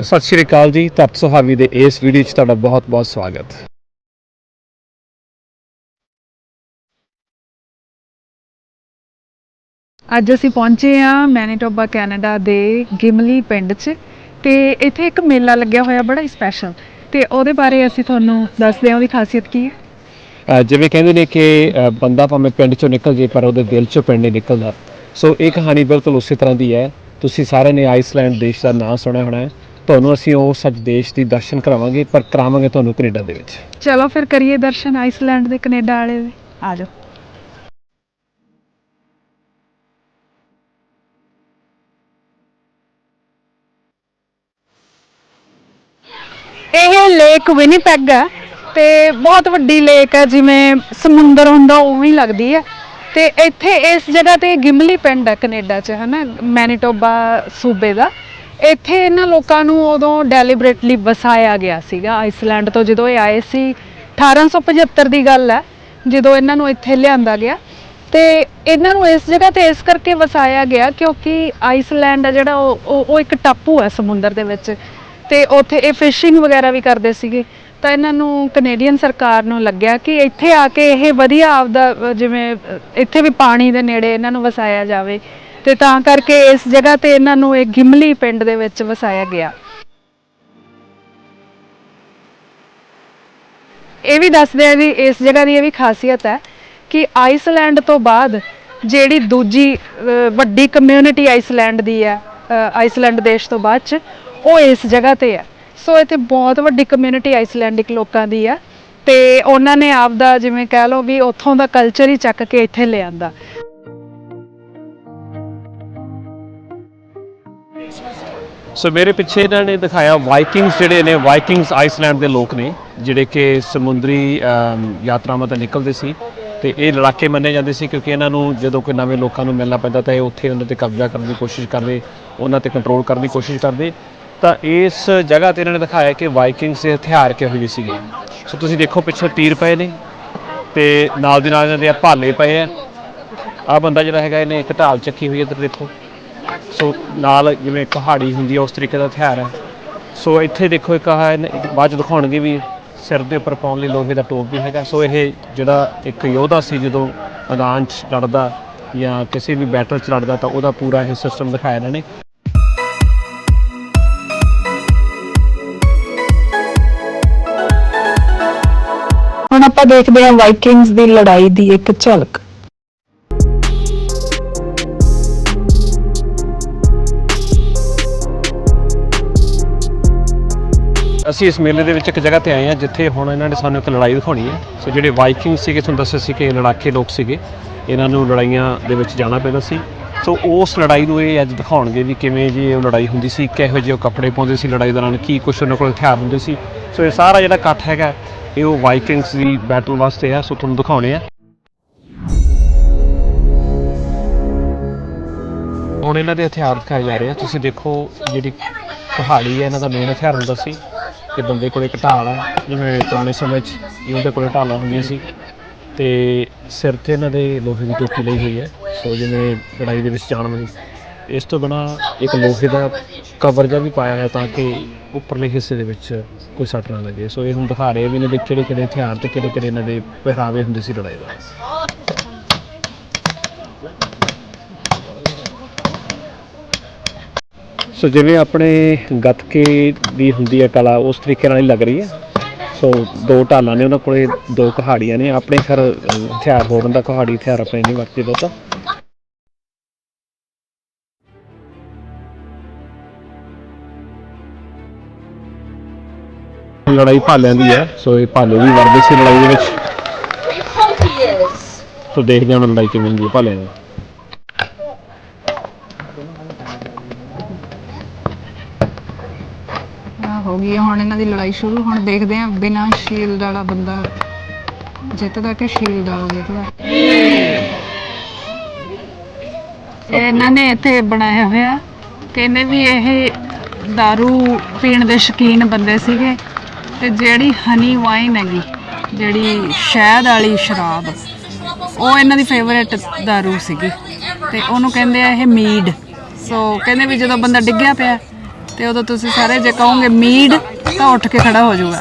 ਸਤਿ ਸ਼੍ਰੀ ਅਕਾਲ ਜੀ ਧਰਤ ਸੁਹਾਵੀ ਦੇ ਇਸ ਵੀਡੀਓ 'ਚ ਤੁਹਾਡਾ ਬਹੁਤ-ਬਹੁਤ ਸਵਾਗਤ। ਅੱਜ ਅਸੀਂ ਪਹੁੰਚੇ ਆ ਮੈਨੀਟੋਬਾ ਕੈਨੇਡਾ ਦੇ ਗਿਮਲੀ ਪਿੰਡ 'ਚ ਤੇ ਇੱਥੇ ਇੱਕ ਮੇਲਾ ਲੱਗਿਆ ਹੋਇਆ ਬੜਾ ਸਪੈਸ਼ਲ ਤੇ ਉਹਦੇ ਬਾਰੇ ਅਸੀਂ ਤੁਹਾਨੂੰ ਦੱਸਦੇ ਹਾਂ ਉਹਦੀ ਖਾਸੀਅਤ ਕੀ ਹੈ? ਜਿਵੇਂ ਕਹਿੰਦੇ ਨੇ ਕਿ ਬੰਦਾ ਭਾਵੇਂ ਪਿੰਡ 'ਚੋਂ ਨਿਕਲ ਜੇ ਪਰ ਉਹਦੇ ਦਿਲ 'ਚੋਂ ਪਿੰਡ ਨਹੀਂ ਨਿਕਲਦਾ। ਸੋ ਇਹ ਕਹਾਣੀ ਬਿਲਕੁਲ ਉਸੇ ਤਰ੍ਹਾਂ ਦੀ ਹੈ। ਤੁਸੀਂ ਸਾਰਿਆਂ ਨੇ ਆਈਸਲੈਂਡ ਦੇਸ਼ ਦਾ ਨਾਮ ਸੁਣਿਆ ਹੋਣਾ ਹੈ। ਤੁਹਾਨੂੰ ਅਸੀਂ ਉਹ ਸੱਚ ਦੇਸ਼ ਦੀ ਦਰਸ਼ਨ ਕਰਾਵਾਂਗੇ, ਪਰ ਕਰਾਵਾਂਗੇ ਤੁਹਾਨੂੰ ਕੈਨੇਡਾ ਦੇ ਵਿੱਚ। ਚਲੋ ਫਿਰ ਕਰੀਏ ਦਰਸ਼ਨ ਆਈਸਲੈਂਡ ਦੇ, ਕੈਨੇਡਾ ਵਾਲੇ ਦੇ। ਆ ਜਾਓ। ਇਹ ਲੇਕ ਵਿਨੀਪੈਗ ਹੈ ਤੇ ਬਹੁਤ ਵੱਡੀ ਲੇਕ ਹੈ, ਜਿਵੇਂ ਸਮੁੰਦਰ ਹੁੰਦਾ ਉਵੇਂ ਹੀ ਲੱਗਦੀ ਹੈ। ਤੇ ਇੱਥੇ ਇਸ ਜਗ੍ਹਾ ਤੇ ਗਿਮਲੀ ਪਿੰਡ ਹੈ ਕੈਨੇਡਾ 'ਚ, ਹਨਾ? ਮੈਨੀਟੋਬਾ ਸੂਬੇ ਦਾ। ਇੱਥੇ ਇਹਨਾਂ ਲੋਕਾਂ ਨੂੰ ਉਦੋਂ ਡੈਲੀਬਰੇਟਲੀ ਵਸਾਇਆ ਗਿਆ ਸੀਗਾ। ਆਈਸਲੈਂਡ ਤੋਂ ਜਦੋਂ ਇਹ ਆਏ ਸੀ 1875 ਦੀ ਗੱਲ ਹੈ, ਜਦੋਂ ਇਹਨਾਂ ਨੂੰ ਇੱਥੇ ਲਿਆਂਦਾ ਗਿਆ। ਤੇ ਇਹਨਾਂ ਨੂੰ ਇਸ ਜਗ੍ਹਾ ਤੇ ਇਸ ਕਰਕੇ ਵਸਾਇਆ ਗਿਆ ਕਿਉਂਕਿ ਆਈਸਲੈਂਡ ਹੈ ਜਿਹੜਾ ਉਹ, ਉਹ- ਇੱਕ ਟਾਪੂ ਹੈ ਸਮੁੰਦਰ ਦੇ ਵਿੱਚ। ਤੇ ਉੱਥੇ ਇਹ ਫਿਸ਼ਿੰਗ ਵਗੈਰਾ ਵੀ ਕਰਦੇ ਸੀਗੇ। ਤਾਂ ਇਹਨਾਂ ਨੂੰ ਕੈਨੇਡੀਅਨ ਸਰਕਾਰ ਨੂੰ ਲੱਗਿਆ ਕਿ ਇੱਥੇ ਆ ਕੇ ਇਹ ਵਧੀਆ ਆਪਦਾ ਜਿਵੇਂ ਇੱਥੇ ਵੀ ਪਾਣੀ ਦੇ ਨੇੜੇ ਇਹਨਾਂ ਨੂੰ ਵਸਾਇਆ ਜਾਵੇ। ਤੇ ਤਾਂ ਕਰਕੇ ਇਸ ਜਗ੍ਹਾ ਤੇ ਇਹਨਾਂ ਨੂੰ ਇਹ ਗਿਮਲੀ ਪਿੰਡ ਦੇ ਵਿੱਚ ਵਸਾਇਆ ਗਿਆ। ਇਹ ਵੀ ਦੱਸਦੇ ਆ ਵੀ ਇਸ ਜਗ੍ਹਾ ਦੀ ਇਹ ਵੀ ਖਾਸੀਅਤ ਹੈ ਕਿ ਆਈਸਲੈਂਡ ਤੋਂ ਬਾਅਦ ਜਿਹੜੀ ਦੂਜੀ ਵੱਡੀ ਕਮਿਊਨਿਟੀ ਆਈਸਲੈਂਡ ਦੀ ਹੈ ਆਈਸਲੈਂਡ ਦੇਸ਼ ਤੋਂ ਬਾਅਦ ਚ, ਉਹ ਇਸ ਜਗ੍ਹਾ ਤੇ ਹੈ। ਸੋ ਇੱਥੇ ਬਹੁਤ ਵੱਡੀ ਕਮਿਊਨਿਟੀ ਆਈਸਲੈਂਡਿਕ ਲੋਕਾਂ ਦੀ ਆ ਤੇ ਉਹਨਾਂ ਨੇ ਆਪਦਾ ਜਿਵੇਂ ਕਹਿ ਲਓ ਵੀ ਉੱਥੋਂ ਦਾ ਕਲਚਰ ਹੀ ਚੱਕ ਕੇ ਇੱਥੇ ਲਿਆਂਦਾ। ਸੋ ਮੇਰੇ ਪਿੱਛੇ ਇਹਨਾਂ ਨੇ ਦਿਖਾਇਆ ਵਾਈਕਿੰਗਸ ਜਿਹੜੇ ਨੇ ਵਾਈਕਿੰਗਸ ਆਈਸਲੈਂਡ ਦੇ ਲੋਕ ਨੇ, ਜਿਹੜੇ ਕਿ ਸਮੁੰਦਰੀ ਯਾਤਰਾਵਾਂ ਤੇ ਨਿਕਲਦੇ ਸੀ ਤੇ ਇਹ ਲੜਾਕੇ ਮੰਨੇ ਜਾਂਦੇ ਸੀ ਕਿਉਂਕਿ ਇਹਨਾਂ ਨੂੰ ਜਦੋਂ ਕੋਈ ਨਵੇਂ ਲੋਕਾਂ ਨੂੰ ਮਿਲਣਾ ਪੈਂਦਾ ਤਾਂ ਇਹ ਉੱਥੇ ਉਹਨਾਂ ਤੇ ਕਬਜ਼ਾ ਕਰਨ ਦੀ ਕੋਸ਼ਿਸ਼ ਕਰਦੇ, ਉਹਨਾਂ ਤੇ ਕੰਟਰੋਲ ਕਰਨ ਦੀ ਕੋਸ਼ਿਸ਼ ਕਰਦੇ। ਤਾਂ ਇਸ ਜਗ੍ਹਾ ਤੇ ਇਹਨਾਂ ਨੇ ਦਿਖਾਇਆ ਕਿ ਵਾਈਕਿੰਗਸ ਦੇ ਹਥਿਆਰ ਕਿਹੋ ਜਿਹੇ ਸੀਗੇ। ਸੋ ਤੁਸੀਂ ਦੇਖੋ ਪਿੱਛੇ ਤੀਰ ਪਏ ਨੇ ਤੇ ਨਾਲ ਦੀ ਨਾਲ ਇਹਨਾਂ ਦੇ ਆਹ ਭਾਲੇ ਪਏ ਆ। ਆ ਬੰਦਾ ਜਿਹੜਾ ਹੈਗਾ, ਇਹਨੇ ਇੱਕ ਢਾਲ ਚੱਕੀ ਹੋਈ ਹੈ ਇੱਧਰ ਦੇਖੋ। ਸੋ ਨਾਲ ਜਿਵੇਂ ਕੁਹਾੜੀ ਹੁੰਦੀ ਹੈ ਉਸ ਤਰੀਕੇ ਦਾ ਹਥਿਆਰ ਹੈ ਸੋ ਇੱਥੇ ਦੇਖੋ ਇੱਕ ਆਹ ਇਹਨੇ- ਬਾਅਦ ਚ ਦਿਖਾਉਣਗੇ ਵੀ ਸਿਰ ਦੇ ਉੱਪਰ ਪਾਉਣ ਲਈ ਲੋਹੇ ਦਾ ਟੋਪ ਵੀ ਹੈਗਾ। ਸੋ ਇਹ ਜਿਹੜਾ ਇੱਕ ਯੋਧਾ ਸੀ, ਜਦੋਂ ਮੈਦਾਨ 'ਚ ਲੜਦਾ ਜਾਂ ਕਿਸੇ ਵੀ ਬੈਟਲ 'ਚ ਲੜਦਾ ਤਾਂ ਉਹਦਾ ਪੂਰਾ ਇਹ ਸਿਸਟਮ ਦਿਖਾਇਆ ਇਹਨਾਂ ਨੇ। ਹੁਣ ਆਪਾਂ ਦੇਖਦੇ ਹਾਂ ਵਾਈਕਿੰਗਸ ਦੀ ਲੜਾਈ ਦੀ ਇੱਕ ਝਲਕ। ਅਸੀਂ ਇਸ ਮੇਲੇ ਦੇ ਵਿੱਚ ਇੱਕ ਜਗ੍ਹਾ ਤੇ ਆਏ ਹਾਂ ਜਿੱਥੇ ਹੁਣ ਇਹਨਾਂ ਨੇ ਸਾਨੂੰ ਇੱਕ ਲੜਾਈ ਦਿਖਾਉਣੀ ਹੈ। ਸੋ ਜਿਹੜੇ ਵਾਈਕਿੰਗ ਸੀਗੇ, ਤੁਹਾਨੂੰ ਦੱਸਿਆ ਸੀ ਕਿ ਲੜਾਕੇ ਲੋਕ ਸੀਗੇ। ਇਹਨਾਂ ਨੂੰ ਲੜਾਈਆਂ ਦੇ ਵਿੱਚ ਜਾਣਾ ਪੈਂਦਾ ਸੀ। ਸੋ ਉਸ ਲੜਾਈ ਨੂੰ ਇਹ ਅੱਜ ਦਿਖਾਉਣਗੇ ਵੀ ਕਿਵੇਂ ਜੀ ਉਹ ਲੜਾਈ ਹੁੰਦੀ ਸੀ, ਕਿਹੋ ਜਿਹੇ ਉਹ ਕੱਪੜੇ ਪਾਉਂਦੇ ਸੀ ਲੜਾਈ ਦੌਰਾਨ, ਕੀ ਕੁਛ ਉਹਨਾਂ ਕੋਲ ਹਥਿਆਰ ਹੁੰਦੇ ਸੀ। ਸੋ ਇਹ ਸਾਰਾ ਜਿਹੜਾ ਇਕੱਠ ਹੈਗਾ, ਇਹ ਉਹ ਵਾਈਕਿੰਗਸ ਦੀ ਬੈਟਲ ਵਾਸਤੇ ਆ। ਸੋ ਤੁਹਾਨੂੰ ਦਿਖਾਉਣੇ ਆ। ਹੁਣ ਇਹਨਾਂ ਦੇ ਹਥਿਆਰ ਦਿਖਾਏ ਜਾ ਰਹੇ ਆ। ਤੁਸੀਂ ਦੇਖੋ ਜਿਹੜੀ ਪਹਾੜੀ ਹੈ, ਇਹਨਾਂ ਦਾ ਮੇਨ ਹਥਿਆਰ ਹੁੰਦਾ ਸੀ। ਕਿ ਬੰਦੇ ਕੋਲ ਇੱਕ ਢਾਲ ਹੈ ਜਿਵੇਂ ਪੁਰਾਣੇ ਸਮੇਂ 'ਚ ਇਹ ਉਹਦੇ ਕੋਲ ਢਾਲਾਂ ਹੁੰਦੀਆਂ ਸੀ। ਤੇ ਸਿਰ ਤੇ ਇਹਨਾਂ ਦੇ ਲੋਹੇ ਦੀ ਟੋਪੀ ਲਈ ਹੋਈ ਹੈ। ਸੋ ਜਿਵੇਂ ਲੜਾਈ ਦੇ ਵਿੱਚ ਜਾਣ ਵਾਲੀ। ਇਸ ਤੋਂ ਬਿਨਾ ਇੱਕ ਲੋਹੇ ਦਾ ਕਵਰ ਜਿਹਾ ਵੀ ਪਾਇਆ ਹੋਇਆ ਤਾਂ ਕਿ ਉੱਪਰਲੇ ਹਿੱਸੇ ਦੇ ਵਿੱਚ ਕੋਈ ਸੱਟ ਨਾ ਲੱਗੇ। ਸੋ ਇਹ ਹੁਣ ਦਿਖਾ ਰਹੇ ਵੀ ਇਹਨਾਂ ਦੇ ਕਿਹੜੇ ਕਿਹੜੇ ਹਥਿਆਰ ਤੇ ਕਿਹੜੇ ਕਿਹੜੇ ਇਹਨਾਂ ਦੇ ਪਹਿਰਾਵੇ ਹੁੰਦੇ ਸੀ ਲੜਾਈ ਦਾ। ਸੋ ਜਿਵੇਂ ਆਪਣੇ ਗੱਤਕੇ ਦੀ ਹੁੰਦੀ ਹੈ ਕਲਾ ਉਸ ਤਰੀਕੇ ਨਾਲ ਹੀ ਲੱਗ ਰਹੀ ਹੈ। ਸੋ ਦੋ ਢਾਲਾਂ ਨੇ ਉਹਨਾਂ ਕੋਲੇ ਦੋ ਕਹਾੜੀਆਂ ਨੇ। ਆਪਣੇ ਖਰ ਹਥਿਆਰ ਹੋਰ ਹੁੰਦਾ ਕਹਾੜੀ ਹਥਿਆਰ ਆਪਣੇ ਨਹੀਂ ਵਰਤੇ ਬਹੁਤਾ। ਲੜਾਈ ਭਾਲਿਆਂ ਦੀ ਹੈ। ਸੋ ਇਹ ਭਾਲੇ ਵੀ ਵਰਦੇ ਸੀ ਲੜਾਈ ਦੇ ਵਿੱਚ। ਸੋ ਦੇਖਦੇ ਹਾਂ ਹੁਣ ਲੜਾਈ ਕਿਵੇਂ ਹੁੰਦੀ ਹੈ ਭਾਲਿਆਂ ਦੀ। ਹੋ ਗਈ ਹੈ ਹੁਣ ਇਹਨਾਂ ਦੀ ਲੜਾਈ ਸ਼ੁਰੂ ਹੁਣ ਦੇਖਦੇ ਹਾਂ ਬਿਨਾਂ ਸ਼ੀਲਡ ਵਾਲਾ ਬੰਦਾ ਜਿੱਤਦਾ ਕਿ ਸ਼ੀਲਡ ਵਾਲਾ ਜਿੱਤਦਾ ਇਹ ਇਹਨਾਂ ਨੇ ਇੱਥੇ ਬਣਾਇਆ ਹੋਇਆ ਕਹਿੰਦੇ ਵੀ ਇਹ दारू ਪੀਣ ਦੇ ਸ਼ੌਕੀਨ ਬੰਦੇ ਸੀਗੇ ਤੇ ਜਿਹੜੀ ਹਨੀ ਵਾਈਨ ਹੈਗੀ ਜਿਹੜੀ ਸ਼ਹਿਦ ਵਾਲੀ ਸ਼ਰਾਬ ਉਹ ਇਹਨਾਂ ਦੀ ਫੇਵਰੇਟ दारू ਸੀਗੀ ਤੇ ਉਹਨੂੰ ਕਹਿੰਦੇ ਆ ਇਹ ਮੀਡ ਸੋ ਕਹਿੰਦੇ ਵੀ ਜਦੋਂ ਬੰਦਾ ਡਿੱਗਿਆ ਪਿਆ ਤੇ ਤੇ ਉਦੋਂ ਤੁਸੀਂ ਸਾਰੇ ਜੇ ਕਹੋਗੇ ਮੀਡ ਤਾਂ ਉੱਠ ਕੇ ਖੜਾ ਹੋ ਜਾਊਗਾ।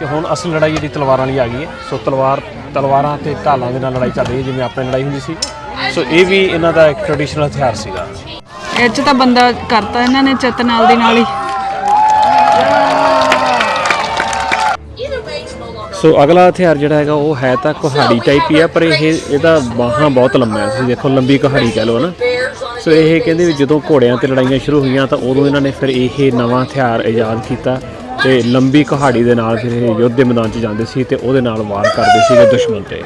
ਤੇ ਹੁਣ ਅਸਲ ਲੜਾਈ ਜਿਹੜੀ ਤਲਵਾਰਾਂ ਵਾਲੀ ਆ ਗਈ ਹੈ। ਸੋ ਤਲਵਾਰ ਤਲਵਾਰਾਂ ਤੇ ਢਾਲਾਂ ਦੇ ਨਾਲ ਲੜਾਈ ਚੱਲ ਰਹੀ ਹੈ ਜਿਵੇਂ ਆਪਣੇ ਲੜਾਈ ਹੁੰਦੀ ਸੀ। ਸੋ ਇਹ ਵੀ ਇਹਨਾਂ ਦਾ ਇੱਕ ਟ੍ਰੈਡੀਸ਼ਨਲ ਹਥਿਆਰ ਸੀਗਾ। ਇਹ 'ਚ ਤਾਂ ਬੰਦਾ ਕਰਤਾ ਇਹਨਾਂ ਨੇ ਚਿੱਤ ਨਾਲ ਦੀ ਨਾਲ ਹੀ। ਸੋ ਅਗਲਾ ਹਥਿਆਰ ਜਿਹੜਾ ਹੈਗਾ ਉਹ ਹੈ ਤਾਂ ਕੁਹਾੜੀ ਟਾਈਪ ਹੀ ਆ ਪਰ ਇਹ ਇਹਦਾ ਬਾਹਾਂ ਬਹੁਤ ਲੰਮਾ ਹੈ ਤੁਸੀਂ ਦੇਖੋ ਲੰਬੀ ਕੁਹਾੜੀ ਕਹਿ ਲਓ ਨਾ ਸੋ ਇਹ ਕਹਿੰਦੇ ਵੀ ਜਦੋਂ ਘੋੜਿਆਂ ਤੇ ਲੜਾਈਆਂ ਸ਼ੁਰੂ ਹੋਈਆਂ ਤਾਂ ਉਦੋਂ ਇਹਨਾਂ ਨੇ ਫਿਰ ਇਹ ਨਵਾਂ ਹਥਿਆਰ ਇਜਾਦ ਕੀਤਾ ਤੇ ਲੰਬੀ ਕੁਹਾੜੀ ਦੇ ਨਾਲ ਫਿਰ ਇਹ ਯੁੱਧ ਦੇ ਮੈਦਾਨ 'ਚ ਜਾਂਦੇ ਸੀ ਤੇ ਉਹਦੇ ਨਾਲ ਵਾਰ ਕਰਦੇ ਸੀਗੇ ਦੁਸ਼ਮਣ ਤੇ।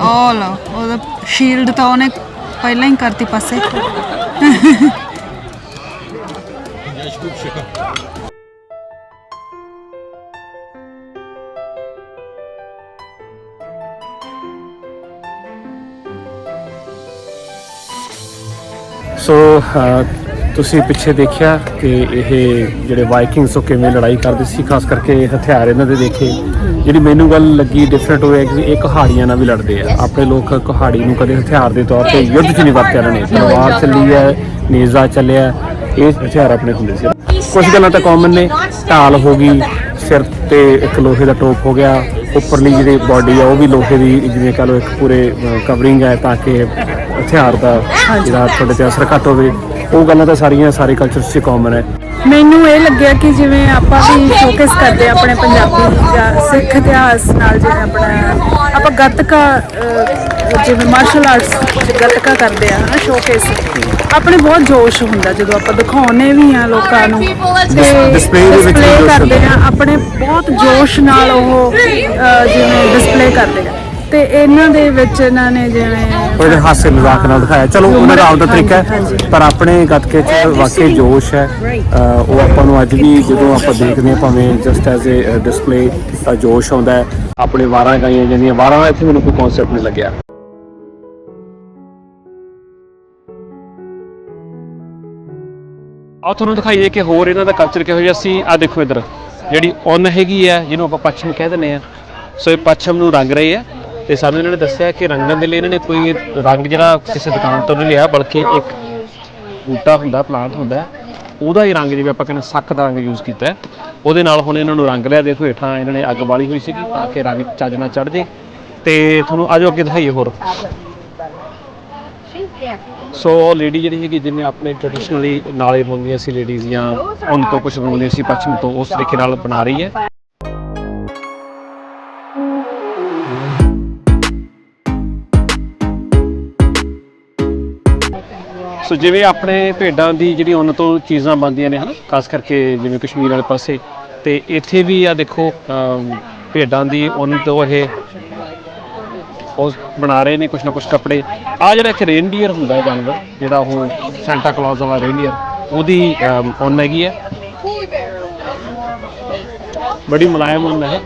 ਉਹ ਲੋ ਉਹਦਾ ਸ਼ੀਲਡ ਤਾਂ ਉਹਨੇ ਪਹਿਲਾਂ ਹੀ ਕਰਤੀ ਪਾਸੇ। ਸੋ uh, ਤੁਸੀਂ ਪਿੱਛੇ ਦੇਖਿਆ ਕਿ ਇਹ ਜਿਹੜੇ ਵਾਈਕਿੰਗਸ ਉਹ ਕਿਵੇਂ ਲੜਾਈ ਕਰਦੇ ਸੀ, ਖਾਸ ਕਰਕੇ ਹਥਿਆਰ ਇਹਨਾਂ ਦੇ ਦੇਖੇ। ਜਿਹੜੀ ਮੈਨੂੰ ਗੱਲ ਲੱਗੀ ਡਿਫਰੈਂਟ ਹੋਇਆ ਕਿ ਇਹ ਕਹਾੜੀਆਂ ਨਾਲ ਵੀ ਲੜਦੇ ਆ। ਆਪਣੇ ਲੋਕ ਕਹਾੜੀ ਨੂੰ ਕਦੇ ਹਥਿਆਰ ਦੇ ਤੌਰ ਤੇ ਯੁੱਧ 'ਚ ਨਹੀਂ ਵਰਤਿਆ ਇਹਨਾਂ ਨੇ। ਤਲਵਾਰ ਚੱਲੀ ਹੈ, ਨੇਜ਼ਾ ਚੱਲਿਆ, ਇਹ ਹਥਿਆਰ ਆਪਣੇ ਹੁੰਦੇ ਸੀ। ਕੁਝ ਗੱਲਾਂ ਤਾਂ ਕਾਮਨ ਨੇ। ਢਾਲ ਹੋ ਗਈ, ਸਿਰ ਤੇ ਇੱਕ ਲੋਹੇ ਦਾ ਟੋਪ ਹੋ ਗਿਆ, ਉੱਪਰਲੀ ਜਿਹੜੀ ਬਾਡੀ ਆ ਉਹ ਵੀ ਲੋਹੇ ਦੀ, ਜਿਵੇਂ ਕਹ ਲਓ ਇੱਕ ਪੂਰੇ ਕਵਰਿੰਗ ਹੈ ਤਾਂ ਕਿ ਹਥਿਆਰ ਦਾ ਜਿਹੜਾ ਤੁਹਾਡੇ ਤੇ ਅਸਰ ਘੱਟ ਹੋਵੇ ਉਹ ਗੱਲਾਂ ਤਾਂ ਸਾਰੀਆਂ ਸਾਰੇ ਕਲਚਰਸ 'ਚ ਕਾਮਨ ਹੈ। ਮੈਨੂੰ ਇਹ ਲੱਗਿਆ ਕਿ ਜਿਵੇਂ ਆਪਾਂ ਵੀ ਫੋਕਸ ਕਰਦੇ ਆ ਆਪਣੇ ਪੰਜਾਬੀ ਜਾਂ ਸਿੱਖ ਇਤਿਹਾਸ ਨਾਲ ਜਿਵੇਂ ਆਪਣਾ ਆਪਾਂ ਗੱਤਕਾ ਜਿਵੇਂ ਮਾਰਸ਼ਲ ਆਰਟਸ ਗੱਤਕਾ ਕਰਦੇ ਆ ਹਨਾ ਸ਼ੋਕੇਸ ਆਪਣੇ ਬਹੁਤ ਜੋਸ਼ ਹੁੰਦਾ ਜਦੋਂ ਆਪਾਂ ਦਿਖਾਉਨੇ ਵੀ ਆ ਲੋਕਾਂ ਨੂੰ। ਤੇ ਜੋਸ਼ ਕਰਦੇ। ਆ ਆਪਣੇ ਬਹੁਤ ਜੋਸ਼ ਨਾਲ ਉਹ ਜਿਵੇਂ ਡਿਸਪਲੇ ਕਰਦੇ ਆ ਤੇ ਇਹਨਾਂ ਦੇ ਵਿੱਚ ਇਹਨਾਂ ਨੇ ਜਿਵੇਂ ਉਹਦੇ ਹਾਸੇ ਮਜ਼ਾਕ ਨਾਲ ਦਿਖਾਇਆ। ਚਲੋ ਉਹਨਾਂ ਦਾ ਆਪਦਾ ਤਰੀਕਾ ਹੈ। ਪਰ ਆਪਣੇ ਗੱਤਕੇ 'ਚ ਵਾਕਈ ਜੋਸ਼ ਹੈ। ਅਹ ਉਹ ਆਪਾਂ ਨੂੰ ਅੱਜ ਵੀ ਜਦੋਂ ਆਪਾਂ ਦੇਖਦੇ ਹਾਂ ਭਾਵੇਂ ਜਸਟ ਐਜ਼ ਅ ਡਿਸਪਲੇ ਜੋਸ਼ ਆਉਂਦਾ ਹੈ। ਆਪਣੇ ਵਾਰਾਂ ਗਾਈਆਂ ਜਾਂਦੀਆਂ। ਵਾਰਾਂ ਦਾ ਇੱਥੇ ਮੈਨੂੰ ਕੋਈ ਕਨਸੈਪਟ ਨਹੀਂ ਲੱਗਿਆ। ਆ ਤੁਹਾਨੂੰ ਦਿਖਾਈਏ ਕਿ ਹੋਰ ਇਹਨਾਂ ਦਾ ਕਲਚਰ ਕਿਹੋ ਜਿਹਾ ਸੀ। ਆ ਦੇਖੋ ਇਧਰ। ਜਿਹੜੀ ਉੱਨ ਹੈਗੀ ਆ ਜਿਹਨੂੰ ਆਪਾਂ ਪੱਛਮ ਕਹਿ ਦਿੰਦੇ ਆ ਸੋ ਇਹ ਪੱਛਮ ਨੂੰ ਰੰਗ ਰਹੇ ਆ। ਤੇ ਸਾਨੂੰ ਇਹਨਾਂ ਨੇ ਦੱਸਿਆ ਕਿ ਰੰਗਣ ਦੇ ਲਈ ਇਹਨਾਂ ਨੇ ਕੋਈ ਰੰਗ ਜਿਹੜਾ ਕਿਸੇ ਦੁਕਾਨ ਤੋਂ ਨਹੀਂ ਲਿਆ, ਬਲਕਿ ਇੱਕ ਬੂਟਾ ਹੁੰਦਾ, ਪਲਾਂਟ ਹੁੰਦਾ ਉਹਦਾ ਹੀ ਰੰਗ ਜਿਵੇਂ ਆਪਾਂ ਕਹਿੰਦੇ ਸੱਕ ਦਾ ਰੰਗ ਯੂਜ਼ ਕੀਤਾ ਉਹਦੇ ਨਾਲ ਹੁਣ ਇਹਨਾਂ ਨੂੰ ਰੰਗ ਲਿਆ, ਦੇਖੋ ਹੇਠਾਂ ਇਹਨਾਂ ਨੇ ਅੱਗ ਬਾਲੀ ਹੋਈ ਸੀਗੀ ਤਾਂ ਕਿ ਰੰਗ ਚੱਜ ਨਾਲ ਚੜ ਜੇ ਤੇ ਤੁਹਾਨੂੰ ਆਜੋ ਅੱਗੇ ਦਿਖਾਈਏ ਹੋਰ। ਸੋ ਲੇਡੀ ਜਿਹੜੀ ਹੈਗੀ ਜਿਵੇਂ ਆਪਣੇ ਟ੍ਰੈਡੀਸ਼ਨਲੀ ਨਾਲੇ ਬੁਣਦੀਆਂ ਸੀ ਲੇਡੀਜ਼ ਜਾਂ ਉਨ ਤੋਂ ਕੁਝ ਬਣਾਉਂਦੀਆਂ ਸੀ, ਪੱਛਮ ਤੋਂ, ਉਸ ਤਰੀਕੇ ਨਾਲ ਬਣਾ ਰਹੀ ਹੈ। ਸੋ ਜਿਵੇਂ ਆਪਣੇ ਭੇਡਾਂ ਦੀ ਜਿਹੜੀ ਉਨ ਤੋਂ ਚੀਜ਼ਾਂ ਬਣਦੀਆਂ ਨੇ ਹਨਾ ਖਾਸ ਕਰਕੇ ਜਿਵੇਂ ਕਸ਼ਮੀਰ ਵਾਲੇ ਪਾਸੇ ਤੇ ਇੱਥੇ ਵੀ ਆ ਦੇਖੋ ਅਮ, ਭੇਡਾਂ ਦੀ ਉਨ ਤੋਂ ਇਹ ਉਹ ਬਣਾ ਰਹੇ ਨੇ ਕੁਛ ਨਾ ਕੁਛ ਕੱਪੜੇ। ਆ ਜਿਹੜਾ ਇੱਕ ਰੇਨਡੀਅਰ ਹੁੰਦਾ ਹੈ ਜਾਨਵਰ ਜਿਹੜਾ ਉਹ ਸੈਂਟਾ ਕਲੌਜ਼ ਵਾਲਾ ਰੇਨਡੀਅਰ ਉਹਦੀ ਅਮ, ਉਨ ਹੈਗੀ ਹੈ। ਬੜੀ ਮੁਲਾਇਮ ਉੱਨ ਹੈ।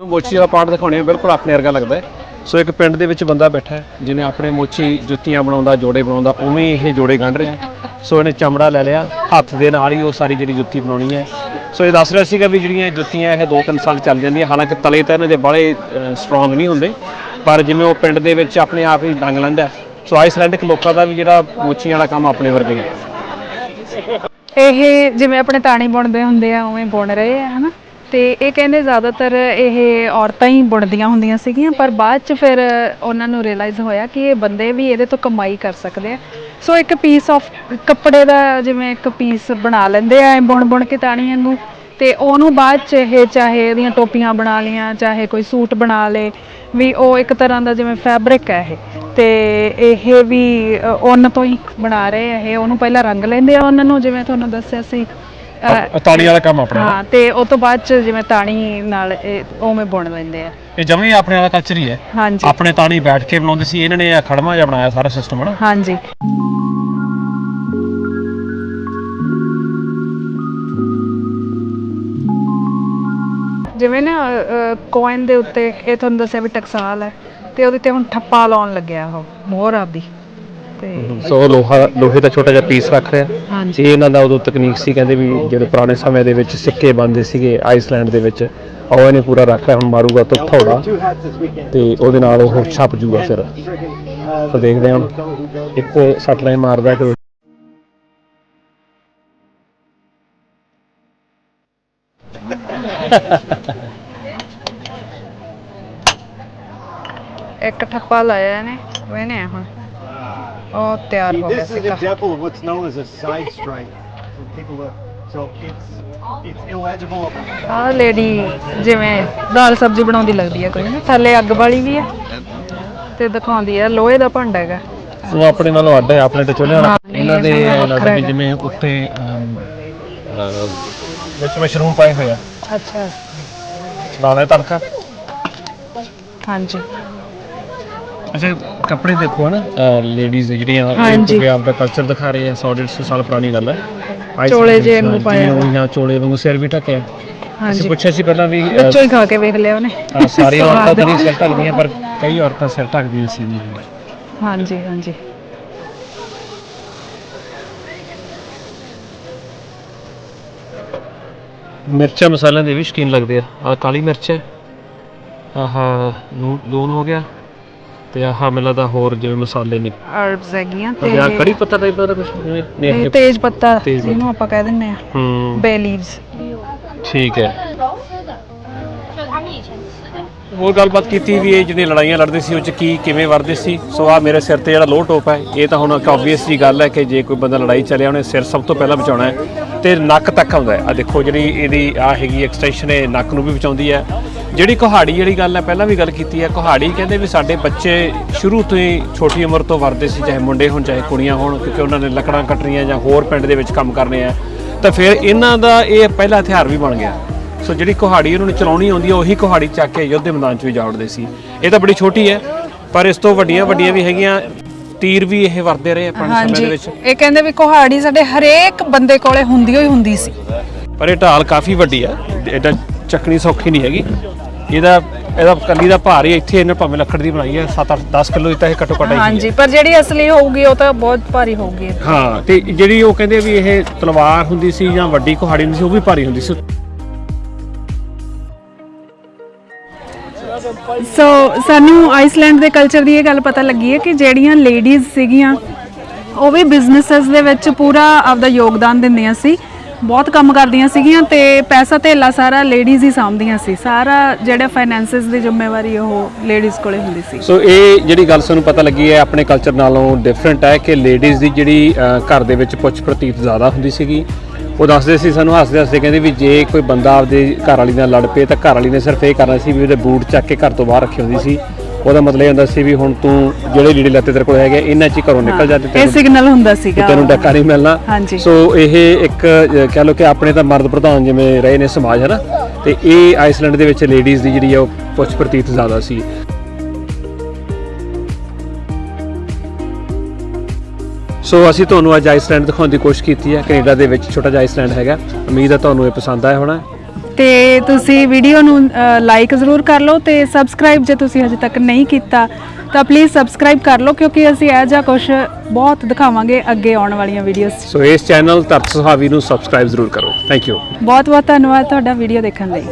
ਮੋਚੀ ਵਾਲਾ ਪਾਰਟ ਦਿਖਾਉਣੇ ਆ, ਬਿਲਕੁਲ ਆਪਣੇ ਵਰਗਾ ਲੱਗਦਾ ਹੈ। ਸੋ ਇੱਕ ਪਿੰਡ ਦੇ ਵਿੱਚ ਬੰਦਾ ਬੈਠਾ ਹੈ, ਜਿਹਨੇ ਆਪਣੇ ਮੋਚੀ ਜੁੱਤੀਆਂ ਬਣਾਉਂਦਾ, ਜੋੜੇ ਬਣਾਉਂਦਾ, ਉਵੇਂ ਇਹ ਜੋੜੇ ਗੰਢ ਰਿਹਾ ਸੋ ਇਹਨੇ ਚਮੜਾ ਲੈ ਲਿਆ, ਹੱਥ ਦੇ ਨਾਲ ਹੀ ਉਹ ਸਾਰੀ ਜਿਹੜੀ ਜੁੱਤੀ ਬਣਾਉਣੀ ਹੈ। ਸੋ ਇਹ ਦੱਸ ਰਿਹਾ ਸੀਗਾ ਵੀ ਜਿਹੜੀਆਂ ਜੁੱਤੀਆਂ ਇਹ 2-3 ਸਾਲ ਚੱਲ ਜਾਂਦੀਆਂ, ਹਾਲਾਂਕਿ ਤਲੇ ਤਾਂ ਇਹਨਾਂ ਦੇ ਬਾਲੇ ਸਟਰੋਂਗ ਨਹੀਂ ਹੁੰਦੇ, ਪਰ ਜਿਵੇਂ ਉਹ ਪਿੰਡ ਦੇ ਵਿੱਚ ਆਪਣੇ ਆਪ ਹੀ ਡੰਗ ਲੈਂਦਾ ਸੋ ਆਈਸਲੈਂਡਿਕ ਲੋਕਾਂ ਦਾ ਵੀ ਜਿਹੜਾ ਮੋਚੀਆਂ ਵਾਲਾ ਕੰਮ ਆਪਣੇ ਵਰਗੇ ਹੈ। ਇਹ ਜਿਵੇਂ ਆਪਣੇ ਤਾਣੀ ਬੁਣਦੇ ਹੁੰਦੇ ਆ, ਉਵੇਂ ਬੁਣ ਰਹੇ ਆ, ਹਨਾ? ਤੇ ਇਹ ਕਹਿੰਦੇ ਜ਼ਿਆਦਾਤਰ ਇਹ ਔਰਤਾਂ ਹੀ ਬੁਣਦੀਆਂ ਹੁੰਦੀਆਂ ਸੀਗੀਆਂ, ਪਰ ਬਾਅਦ ਚ ਫਿਰ ਉਹਨਾਂ ਨੂੰ ਰਿਅਲਾਈਜ਼ ਹੋਇਆ ਕਿ ਇਹ ਬੰਦੇ ਵੀ ਇਹਦੇ ਤੋਂ ਕਮਾਈ ਕਰ ਸਕਦੇ ਆ। ਸੋ ਇੱਕ ਪੀਸ ਆਫ ਕੱਪੜੇ ਦਾ ਜਿਵੇਂ ਇੱਕ ਪੀਸ ਬਣਾ ਲੈਂਦੇ ਆ ਬੁਣ ਬੁਣ ਕੇ ਤਾਣੀ ਵਾਂਗੂ ਤੇ ਉਹਨੂੰ ਬਾਅਦ ਚ ਇਹ ਚਾਹੇ ਇਹਦੀਆਂ ਟੋਪੀਆਂ ਬਣਾ ਲਈਆਂ, ਚਾਹੇ ਕੋਈ ਸੂਟ ਬਣਾ ਲੇ, ਵੀ ਉਹ ਇੱਕ ਤਰ੍ਹਾਂ ਦਾ ਜਿਵੇਂ ਫੈਬਰਿਕ ਹੈ ਇਹ। ਤੇ ਇਹ ਵੀ ਉਹਨਾਂ ਤੋਂ ਹੀ ਬਣਾ ਰਹੇ ਆ ਇਹ, ਉਹਨੂੰ ਪਹਿਲਾਂ ਰੰਗ ਲੈਂਦੇ ਆ ਉਹਨਾਂ ਨੂੰ, ਜਿਵੇਂ ਤੁਹਾਨੂੰ ਦੱਸਿਆ ਸੀ। ਅ, ਤਾਲੀ ਵਾਲਾ ਕੰਮ ਆਪਣਾ। ਹਾਂ ਤੇ ਉਸ ਤੋਂ ਬਾਅਦ ਚ ਜਿਵੇਂ ਤਾਣੀ ਨਾਲ ਇਹ ਉਵੇਂ ਬੁਣ ਲੈਂਦੇ ਆ। ਇਹ ਜਮੇ ਆਪਣੇ ਵਾਲਾ ਕਲਚਰ ਹੀ ਹੈ। ਹਾਂਜੀ। ਆਪਣੇ ਤਾਣੀ ਬੈਠ ਕੇ ਬਣਾਉਂਦੇ ਸੀ ਇਹਨਾਂ ਨੇ ਇਹ ਖੜਮਾ ਜਿਹਾ ਬਣਾਇਆ ਸਾਰਾ ਸਿਸਟਮ ਹਨਾ? ਹਾਂਜੀ। ਜਿਵੇਂ ਨਾ ਕੋਇਨ ਦੇ ਉੱਤੇ ਇਹ ਤੁਹਾਨੂੰ ਦੱਸਿਆ ਵੀ ਟਕਸਾਲ ਹੈ ਤੇ ਉਹਦੇ ਤੇ ਹੁਣ ਠੱਪਾ ਲਾਉਣ ਲੱਗਿਆ ਉਹ ਮੋਹਰ ਆਪਦੀ। ਤੇ ਸੋ ਲੋਹਾ ਲੋਹੇ ਦਾ ਛੋਟਾ ਜਿਹਾ ਪੀਸ ਰੱਖ ਰਿਹਾ। ਹਾਂਜੀ। ਇਹ ਇਹਨਾਂ ਦਾ ਉਦੋਂ ਤਕਨੀਕ ਸੀ ਕਹਿੰਦੇ ਵੀ ਜਿਹੜੇ ਪੁਰਾਣੇ ਸਮੇਂ ਦੇ ਵਿੱਚ ਸਿੱਕੇ ਬਣਦੇ ਸੀਗੇ ਆਈਸਲੈਂਡ ਦੇ ਵਿੱਚ ਉਹ ਇਹਨੇ ਪੂਰਾ ਰੱਖ ਲਿਆ ਹੁਣ ਮਾਰੂਗਾ ਤਾਂ ਥੋੜਾ ਤੇ ਉਹਦੇ ਨਾਲ ਉਹ ਛਪ ਜੂਗਾ ਫਿਰ। ਸੋ ਦੇਖਦੇ ਹਾਂ ਹੁਣ ਇੱਕ ਸੱਟ ਲਾਈਨ ਮਾਰਦਾ ਕਿ ਇੱਕ ਠੱਪਾ ਲਾਇਆ ਇਹਨੇ ਵੇਨੇ ਹੁਣ। ਉਹ ਤਿਆਰ ਹੋ ਗਿਆ This is an ਸੀਗਾ example of what's known as a side strike. So people are, so it's it's illegible. ਆਹ ਲੇਡੀ ਜਿਵੇਂ ਦਾਲ ਸਬਜ਼ੀ ਬਣਾਉਂਦੀ ਲੱਗਦੀ ਹੈ ਕੋਈ ਨਾ ਥੱਲੇ ਅੱਗ ਬਾਲੀ ਵੀ ਹੈ ਤੇ ਦਿਖਾਉਂਦੀ ਹੈ ਲੋਹੇ ਦਾ ਭਾਂਡਾ ਹੈਗਾ ਉਹ ਆਪਣੇ ਨਾਲੋਂ ਅੱਡ ਹੈ ਆਪਣੇ ਤੇ ਚੁੱਲ੍ਹੇ ਵਾਲਾ ਹਾਂ, ਨਹੀਂ, ਇਹਨਾਂ ਦੇ ਇਹ ਐਂ ਵੱਖਰਾ ਲੱਗਦਾ ਵੀ ਹੈਗਾ। ਜਿਵੇਂ ਉੱਤੇ ਅਮ, ਅਹ, ਵਿੱਚ ਮਸ਼ਰੂਮ ਪਾਏ ਹੋਏ ਆ ਅੱਛਾ ਨਾਲੇ ਤੜਕਾ ਹਾਂਜੀ ਅੱਛਾ ਕੱਪੜੇ ਦੇਖੋ ਨਾ ਲੇਡੀਜ਼ ਜਿਹੜੀਆਂ ਹਾਂਜੀ। ਇਹ ਆਪਦਾ ਕਲਚਰ ਦਿਖਾ ਰਹੇ ਆ 100 150 ਸਾਲ ਪੁਰਾਣੀ ਗੱਲ ਹੈ। ਚੋਲੇ ਜਿਹੇ ਨੂੰ ਪਾਇਆ। ਉਹ ਜਾਂ ਚੋਲੇ ਵਾਂਗੂ ਸਿਰ ਵੀ ਢੱਕਿਆ। ਅਸੀਂ ਹਾਂਜੀ। ਪੁੱਛਿਆ ਸੀ ਪਹਿਲਾਂ ਵੀ ਅਹ, ਬੱਚੋ ਹੀ ਖਾ ਕੇ ਵੇਖ ਲਿਆ ਉਹਨੇ। ਹਾਂ, ਸਾਰੀਆਂ ਔਰਤਾਂ। ਤਾਂ ਨਹੀਂ ਸਿਰ ਢੱਕਦੀਆਂ ਪਰ ਕਈ ਔਰਤਾਂ ਸਿਰ ਢੱਕਦੀਆਂ ਸੀ ਜੀ। ਹਾਂਜੀ ਹਾਂਜੀ। ਮਿਰਚਾਂ ਮਸਾਲਿਆਂ ਦੇ ਵੀ ਸ਼ੌਕੀਨ ਲੱਗਦੇ ਆ। ਆ ਕਾਲੀ ਮਿਰਚ ਹੈ। ਆਹ ਲੂਣ ਲੂਣ ਹੋ ਗਿਆ। ਤੇ ਆਹ ਮੈਨੂੰ ਲੱਗਦਾ ਹੋਰ ਜਿਵੇਂ ਮਸਾਲੇ ਨੇ ਹਰਬਸ ਹੈਗੀਆਂ ਤੇ ਜਾਂ ਕੜੀ ਪੱਤਾ ਟਾਈਪ ਦਾ ਕੁਝ ਜਿਵੇਂ ਨੇ ਇਹ ਤੇਜ ਪੱਤਾ ਤੇਜ ਆਪਾਂ ਕਹਿ ਦਿੰਨੇ ਆ ਹੂੰ। ਬੇ ਲੀਵਸ ਠੀਕ ਹੈ। ਹੋਰ ਗੱਲਬਾਤ ਕੀਤੀ ਵੀ ਇਹ ਜਿਹੜੇ ਲੜਾਈਆਂ ਲੜਦੇ ਸੀ ਉਹ ਚ ਕੀ ਕਿਵੇਂ ਵਰਦੇ ਸੀ? ਸੋ ਆ ਮੇਰੇ ਸਿਰ ਤੇ ਜਿਹੜਾ ਲੋਹ ਟੋਪ ਹੈ ਇਹ ਤਾਂ ਹੁਣ ਆਬਵੀਅਸ ਜੀ ਗੱਲ ਹੈ ਕਿ ਜੇ ਕੋਈ ਬੰਦਾ ਲੜਾਈ ਚੱਲਿਆ ਉਹਨੇ ਸਿਰ ਸਭ ਤੋਂ ਪਹਿਲਾਂ ਬਚਾਉਣਾ ਹੈ ਤੇ ਨੱਕ ਤੱਕ ਆਉਂਦਾ ਹੈ। ਆ ਦੇਖੋ ਜਿਹੜੀ ਇਹਦੀ ਆ ਹੈਗੀ ਐਕਸਟੈਂਸ਼ਨ ਹੈ ਨੱਕ ਨੂੰ ਵੀ ਬਚਾਉਂਦੀ ਹੈ। ਜਿਹੜੀ ਕੁਹਾੜੀ ਜਿਹੜੀ ਗੱਲ ਹੈ ਪਹਿਲਾਂ ਵੀ ਗੱਲ ਕੀਤੀ ਹੈ ਕੁਹਾੜੀ ਕਹਿੰਦੇ ਵੀ ਸਾਡੇ ਬੱਚੇ ਸ਼ੁਰੂ ਤੋਂ ਹੀ ਛੋਟੀ ਉਮਰ ਤੋਂ ਵਰਦੇ ਸੀ ਚਾਹੇ ਮੁੰਡੇ ਹੋਣ ਚਾਹੇ ਕੁੜੀਆਂ ਹੋਣ ਕਿਉਂਕਿ ਉਹਨਾਂ ਨੇ ਲੱਕੜਾਂ ਕੱਟਣੀਆਂ ਜਾਂ ਹੋਰ ਪਿੰਡ ਦੇ ਵਿੱਚ ਕੰਮ ਕਰਨੇ ਆ ਤਾਂ ਫਿਰ ਇਹਨਾਂ ਦਾ ਇਹ ਪਹਿਲਾ ਹਥਿਆਰ ਵੀ ਬਣ ਗਿਆ। ਸੋ ਜਿਹੜੀ ਕੁਹਾੜੀ ਉਹਨਾਂ ਨੂੰ ਚਲਾਉਣੀ ਆਉਂਦੀ ਹੈ ਉਹੀ ਕੁਹਾੜੀ ਚੱਕ ਕੇ ਯੁੱਧ ਦੇ ਮੈਦਾਨ 'ਚ ਵੀ ਜਾ ਉੜਦੇ ਸੀ। ਇਹ ਤਾਂ ਬੜੀ ਛੋਟੀ ਹੈ ਪਰ ਇਸ ਤੋਂ ਵੱਡੀਆਂ ਵੱਡੀਆਂ ਵੀ ਹੈਗੀਆਂ ਤੀਰ ਵੀ ਇਹ ਵਰਦੇ ਰਹੇ ਆਪਣੇ ਸਮੇਂ ਦੇ ਵਿੱਚ। ਇਹ ਕਹਿੰਦੇ ਵੀ ਕੁਹਾੜੀ ਸਾਡੇ ਹਰੇਕ ਬੰਦੇ ਕੋਲੇ ਹੁੰਦੀ ਹੋਈ ਹੁੰਦੀ ਸੀ। ਪਰ ਇਹ ਢਾਲ ਕਾਫੀ ਵੱਡੀ ਹੈ ਇਹਦਾ ਚੱਕਣੀ ਸੌਖੀ ਨਹੀਂ ਹੈਗੀ। ਇਹਦਾ ਇਹਦਾ ਕੱਲੀ ਦਾ ਭਾਰ ਹੀ ਇੱਥੇ ਇਹਨੇ ਭਾਵੇਂ ਲੱਕੜ ਦੀ ਬਣਾਈ ਹੈ 7-8 10 ਕਿਲੋ ਦੀ ਤਾਂ ਇਹ ਘੱਟੋ ਘੱਟ ਹੈਗੀ ਹੈ। ਹਾਂਜੀ ਪਰ ਜਿਹੜੀ ਅਸਲੀ ਹੋਊਗੀ ਉਹ ਤਾਂ ਬਹੁਤ ਭਾਰੀ ਹੋਊਗੀ। ਹਾਂ ਤੇ ਜਿਹੜੀ ਉਹ ਕਹਿੰਦੇ ਵੀ ਇਹ ਤਲਵਾਰ ਹੁੰਦੀ ਸੀ ਜਾਂ ਵੱਡੀ ਕੁਹਾੜੀ ਹੁੰਦੀ ਸੀ ਉਹ ਵੀ ਭਾਰੀ ਹੁੰਦੀ ਸੀ। ਸੋ ਸਾਨੂੰ ਆਈਸਲੈਂਡ ਦੇ ਕਲਚਰ ਦੀ ਇਹ ਗੱਲ ਪਤਾ ਲੱਗੀ ਹੈ ਕਿ ਜਿਹੜੀਆਂ ਲੇਡੀਜ਼ ਸੀਗੀਆਂ ਉਹ ਵੀ ਬਿਜ਼ਨੈਸਸ ਦੇ ਵਿੱਚ ਪੂਰਾ ਆਪਦਾ ਯੋਗਦਾਨ ਦਿੰਦੀਆਂ ਸੀ। ਬਹੁਤ ਕੰਮ ਕਰਦੀਆਂ ਸੀਗੀਆਂ ਤੇ ਪੈਸਾ ਧੇਲਾ ਸਾਰਾ ਲੇਡੀਜ਼ ਹੀ ਸਾਂਭਦੀਆਂ ਸੀ। ਸਾਰਾ ਜਿਹੜਾ ਫਾਈਨੈਂਸਿਸ ਦੀ ਜ਼ਿੰਮੇਵਾਰੀ ਉਹ ਲੇਡੀਜ਼ ਕੋਲੇ ਹੁੰਦੀ ਸੀ। ਸੋ ਇਹ ਜਿਹੜੀ ਗੱਲ ਸਾਨੂੰ ਪਤਾ ਲੱਗੀ ਹੈ ਆਪਣੇ ਕਲਚਰ ਨਾਲੋਂ ਡਿਫਰੈਂਟ ਹੈ ਕਿ ਲੇਡੀਜ਼ ਦੀ ਜਿਹੜੀ ਘਰ ਦੇ ਵਿੱਚ ਪੁੱਛ ਪ੍ਰਤੀਤ ਜ਼ਿਆਦਾ ਹੁੰਦੀ ਸੀਗੀ। ਉਹ ਦੱਸਦੇ ਸੀ ਸਾਨੂੰ, ਹੱਸਦੇ ਹੱਸਦੇ ਕਹਿੰਦੇ ਵੀ ਜੇ ਕੋਈ ਬੰਦਾ ਆਪਦੇ ਘਰ ਵਾਲੀ ਨਾਲ ਲੜ ਪਏ ਤਾਂ ਘਰ ਵਾਲੀ ਨੇ ਸਿਰਫ ਇਹ ਕਰਨਾ ਸੀ ਵੀ ਉਹਦੇ ਬੂਟ ਚੱਕ ਕੇ ਘਰ ਤੋਂ ਬਾਹਰ ਰੱਖੇ ਹੁੰਦੀ ਸੀ। ਉਹਦਾ ਮਤਲਬ ਇਹ ਹੁੰਦਾ ਸੀ ਵੀ ਹੁਣ ਤੂੰ ਜਿਹੜੇ ਲੀੜੇ ਲੱਤੇ ਤੇਰੇ ਕੋਲ ਹੈਗੇ ਇਹਨਾਂ 'ਚ ਹੀ ਘਰੋਂ ਨਿਕਲ ਜਾ ਤੇ ਇਹ ਤੈਨੂੰ ਸਿਗਨਲ ਹੁੰਦਾ ਸੀਗਾ। ਤੈਨੂੰ ਡੱਕਾ ਨਹੀਂ ਮਿਲਣਾ। ਹਾਂਜੀ। ਸੋ ਇਹ ਇੱਕ ਅਹ, ਕਹਿ ਲਓ ਕਿ ਆਪਣੇ ਤਾਂ ਮਰਦ ਪ੍ਰਧਾਨ ਜਿਵੇਂ ਰਹੇ ਨੇ ਸਮਾਜ ਹੈ ਨਾ ਤੇ ਇਹ ਆਈਸਲੈਂਡ ਦੇ ਵਿੱਚ ਲੇਡੀਜ਼ ਦੀ ਜਿਹੜੀ ਆ ਉਹ ਪੁੱਛ ਪ੍ਰਤੀਤ ਜ਼ਿਆਦਾ ਸੀ। ਸੋ ਅਸੀਂ ਤੁਹਾਨੂੰ ਅੱਜ ਆਈਸਲੈਂਡ ਦਿਖਾਉਣ ਦੀ ਕੋਸ਼ਿਸ਼ ਕੀਤੀ ਹੈ ਕੈਨੇਡਾ ਦੇ ਵਿੱਚ ਛੋਟਾ ਜਿਹਾ ਆਈਸਲੈਂਡ ਹੈਗਾ। ਉਮੀਦ ਹੈ ਤੁਹਾਨੂੰ ਇਹ ਪਸੰਦ ਆਇਆ ਹੋਣਾ। ਤੇ ਤੁਸੀਂ ਵੀਡੀਓ ਨੂੰ ਲਾਈਕ ਜ਼ਰੂਰ ਕਰ ਲਓ ਤੇ ਸਬਸਕ੍ਰਾਈਬ ਜੇ ਤੁਸੀਂ ਹਜੇ ਤੱਕ ਨਹੀਂ ਕੀਤਾ ਤਾਂ ਪਲੀਜ਼ ਸਬਸਕ੍ਰਾਈਬ ਕਰ ਲਓ ਕਿਉਂਕਿ ਅਸੀਂ ਇਹ ਜਿਹਾ ਕੁਝ ਬਹੁਤ ਦਿਖਾਵਾਂਗੇ ਅੱਗੇ ਆਉਣ ਵਾਲੀਆਂ ਵੀਡੀਓਜ਼ ਸੋ ਇਸ ਚੈਨਲ ਤਰਤ ਸੁਹਾਵੀ ਨੂੰ ਸਬਸਕ੍ਰਾਈਬ ਜ਼ਰੂਰ ਕਰੋ। ਥੈਂਕ ਯੂ ਬਹੁਤ ਬਹੁਤ ਧੰਨਵਾਦ ਤੁਹਾਡਾ ਵੀਡੀਓ ਦੇਖਣ ਲਈ।